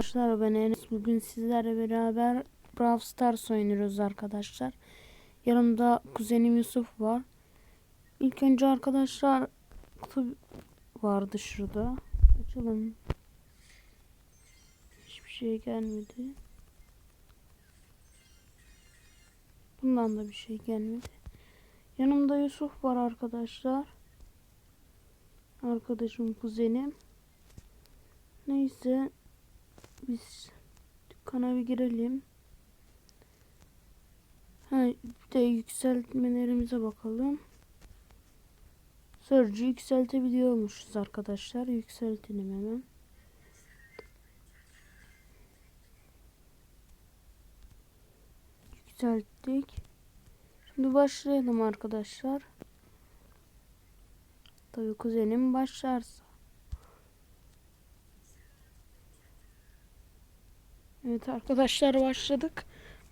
Arkadaşlar ben Enes bugün sizlerle beraber Brawl Stars oynuyoruz arkadaşlar. Yanımda kuzenim Yusuf var. İlk önce arkadaşlar kutu vardı şurada. Açalım. Hiçbir şey gelmedi. Bundan da bir şey gelmedi. Yanımda Yusuf var arkadaşlar. Arkadaşım kuzenim. Neyse biz dükkana bir girelim. Ha, bir de yükseltmelerimize bakalım. Surge'ü yükseltebiliyormuşuz arkadaşlar. Yükseltelim hemen. Yükselttik. Şimdi başlayalım arkadaşlar. Tabii kuzenim başlarsa. Evet arkadaşlar başladık.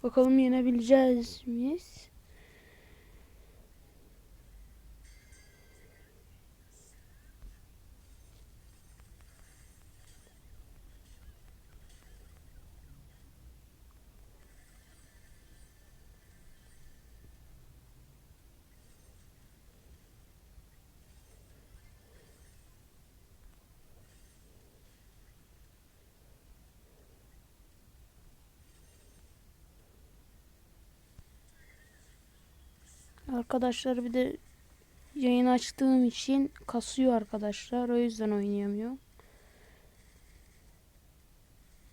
Bakalım yenebileceğiz miyiz? Arkadaşlar bir de yayın açtığım için kasıyor arkadaşlar. O yüzden oynayamıyorum.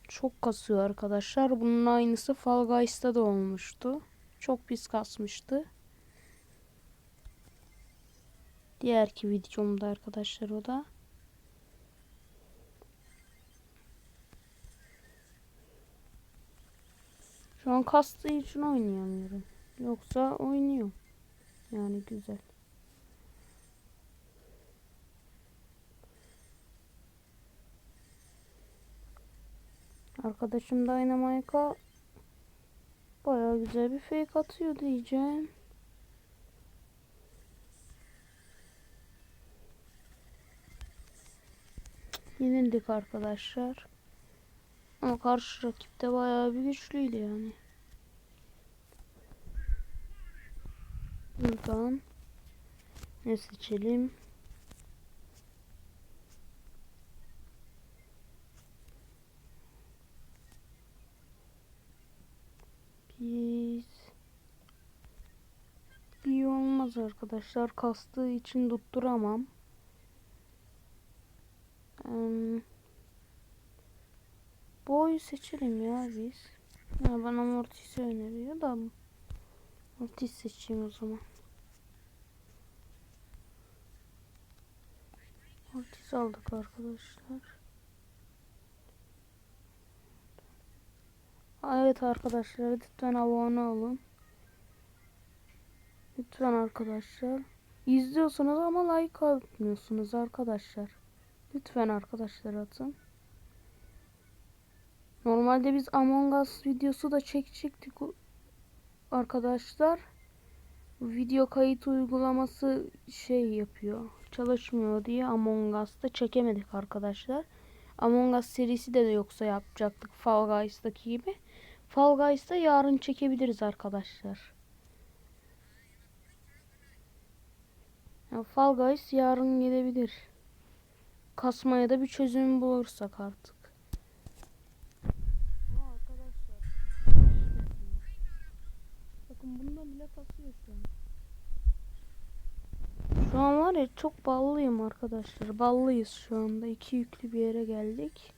Çok kasıyor arkadaşlar. Bunun aynısı Fall Guys'ta da olmuştu. Çok pis kasmıştı. Diğerki videomda arkadaşlar o da. Şu an kastığı için oynayamıyorum. Yoksa oynuyorum. Yani güzel. Arkadaşım Dynamite'a baya güzel bir fake atıyor diyeceğim. Yenildik arkadaşlar. Ama karşı rakip de bayağı bir güçlüydü yani. Buradan ne seçelim? Biz bir olmaz arkadaşlar. Kastığı için tutturamam. Um, boyu seçelim ya biz. Ya bana Mortis'i öneriyor da Mortis seçeyim o zaman. Mortis aldık arkadaşlar. Evet arkadaşlar lütfen abone olun. Lütfen arkadaşlar. İzliyorsunuz ama like atmıyorsunuz arkadaşlar. Lütfen arkadaşlar atın. Normalde biz Among Us videosu da çekecektik arkadaşlar. Video kayıt uygulaması şey yapıyor. Çalışmıyor diye Among Us'ta çekemedik arkadaşlar. Among Us serisi de, de yoksa yapacaktık Fall Guys'taki gibi. Fall Guys'ta yarın çekebiliriz arkadaşlar. Yani Fall Guys yarın gelebilir. Kasmaya da bir çözüm bulursak artık. Şu an. Var ya çok ballıyım arkadaşlar. Ballıyız şu anda. İki yüklü bir yere geldik.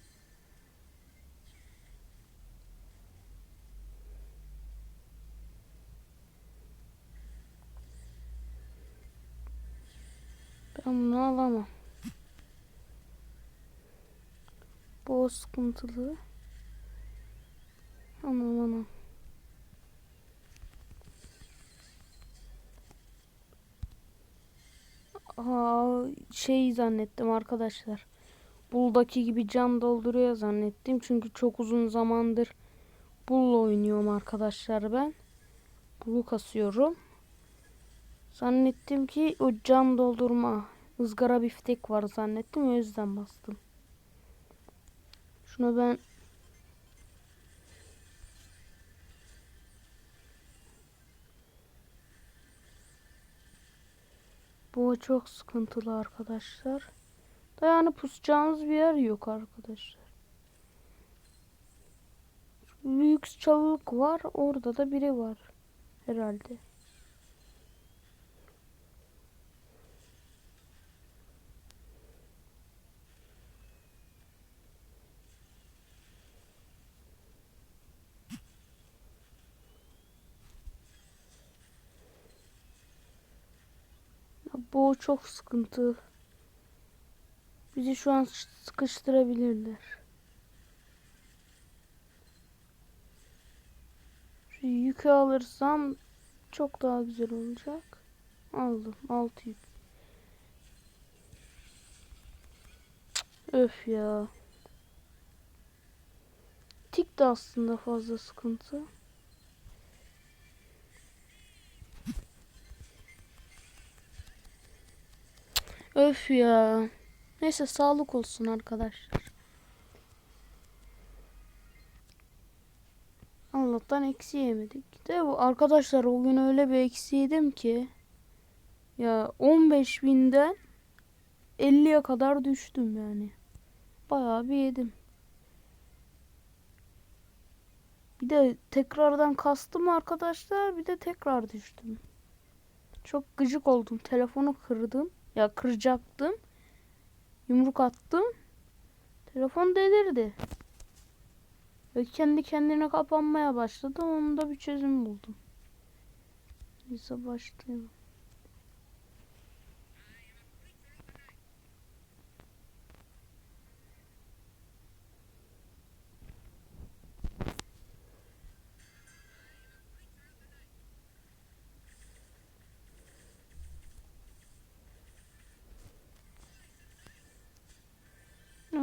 Ben bunu alamam. Bu sıkıntılı. Anam anam. Aa, şey zannettim arkadaşlar. Bull'daki gibi can dolduruyor zannettim. Çünkü çok uzun zamandır Bull oynuyorum arkadaşlar ben. Bull'u kasıyorum. Zannettim ki o can doldurma ızgara biftek var zannettim. O yüzden bastım. Şunu ben Bu çok sıkıntılı arkadaşlar. Da yani pusacağımız bir yer yok arkadaşlar. Büyük çalılık var. Orada da biri var. Herhalde. Ya Bu çok sıkıntı. Bizi şu an sıkıştırabilirler. Şu yükü alırsam çok daha güzel olacak. Aldım. Altı yük. Cık, Öf ya. Tik de aslında fazla sıkıntı. Öf ya. Neyse sağlık olsun arkadaşlar. Allah'tan eksi yemedik. De bu arkadaşlar o gün öyle bir eksi yedim ki ya 15 binden 50'ye kadar düştüm yani. Bayağı bir yedim. Bir de tekrardan kastım arkadaşlar. Bir de tekrar düştüm. Çok gıcık oldum. Telefonu kırdım. Ya kıracaktım. Yumruk attım. Telefon delirdi. Ve kendi kendine kapanmaya başladı. Onun da bir çözüm buldum. Neyse başlayalım.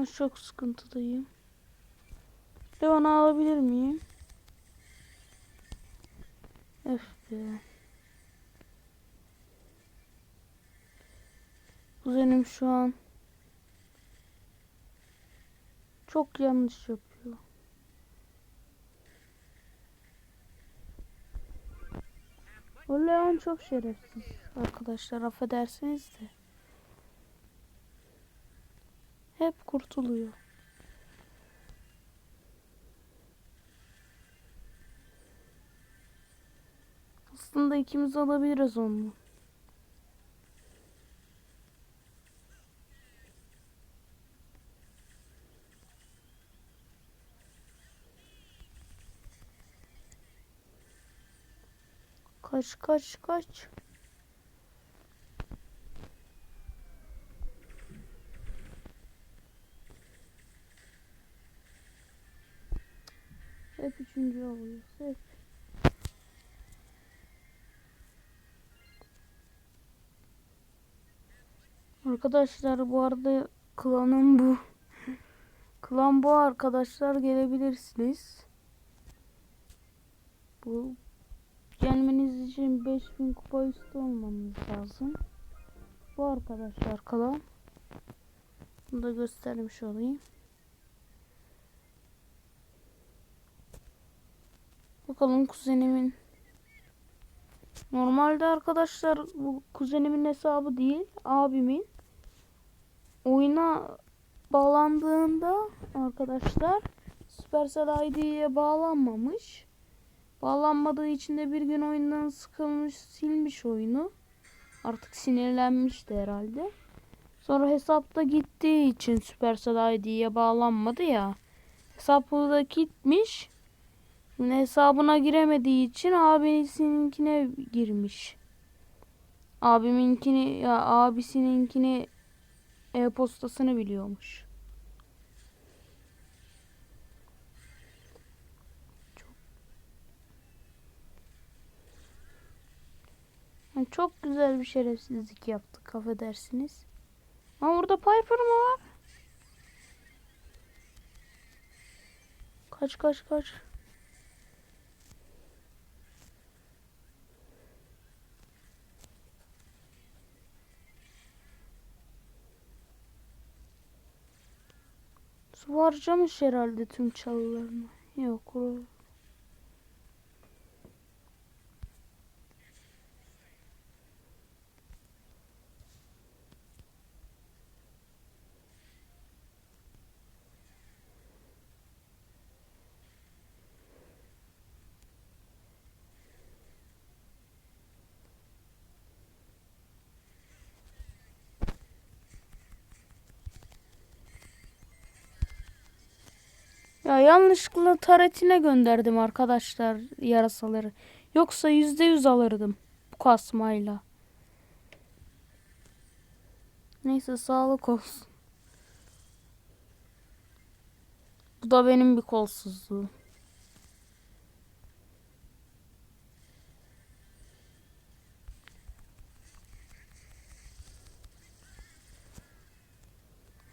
Ya çok sıkıntıdayım. Leon'u alabilir miyim? Öf be. Kuzenim şu an çok yanlış yapıyor. O Leon çok şerefsiz arkadaşlar affedersiniz de. Hep kurtuluyor. Aslında ikimiz alabiliriz onu. Kaç kaç kaç. Hep üçüncü oluyoruz. Hep. Arkadaşlar bu arada klanım bu. Klan bu arkadaşlar gelebilirsiniz. Bu gelmeniz için 5000 kupa üstü olmanız lazım. Bu arkadaşlar klan. Bunu da göstermiş olayım. Bakalım kuzenimin. Normalde arkadaşlar bu kuzenimin hesabı değil, abimin. Oyuna bağlandığında arkadaşlar Supercell ID'ye bağlanmamış. Bağlanmadığı için de bir gün oyundan sıkılmış, silmiş oyunu. Artık sinirlenmişti herhalde. Sonra hesapta gittiği için Supercell ID'ye bağlanmadı ya. Hesapı da gitmiş. Hesabına giremediği için abisininkine girmiş. Abiminkini ya abisininkini e-postasını biliyormuş. Çok güzel bir şerefsizlik yaptık affedersiniz. Ama burada Piper mı var? Kaç kaç kaç. Su harcamış herhalde tüm çalılarını. Yok. O- yanlışlıkla taretine gönderdim arkadaşlar yarasaları. Yoksa yüzde yüz alırdım bu kasmayla. Neyse sağlık olsun. Bu da benim bir kolsuzluğum.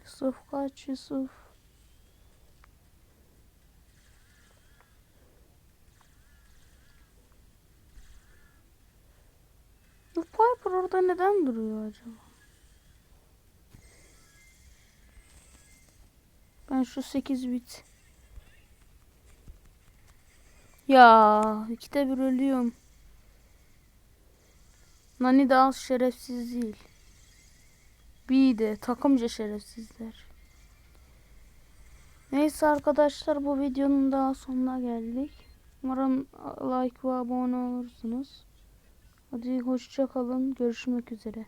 Yusuf kaç Yusuf. Bu Piper orada neden duruyor acaba? Ben şu 8 bit. Ya ikide bir ölüyorum. Nani de az şerefsiz değil. Bir de takımca şerefsizler. Neyse arkadaşlar bu videonun daha sonuna geldik. Umarım like ve abone olursunuz. Hadi hoşça kalın. Görüşmek üzere.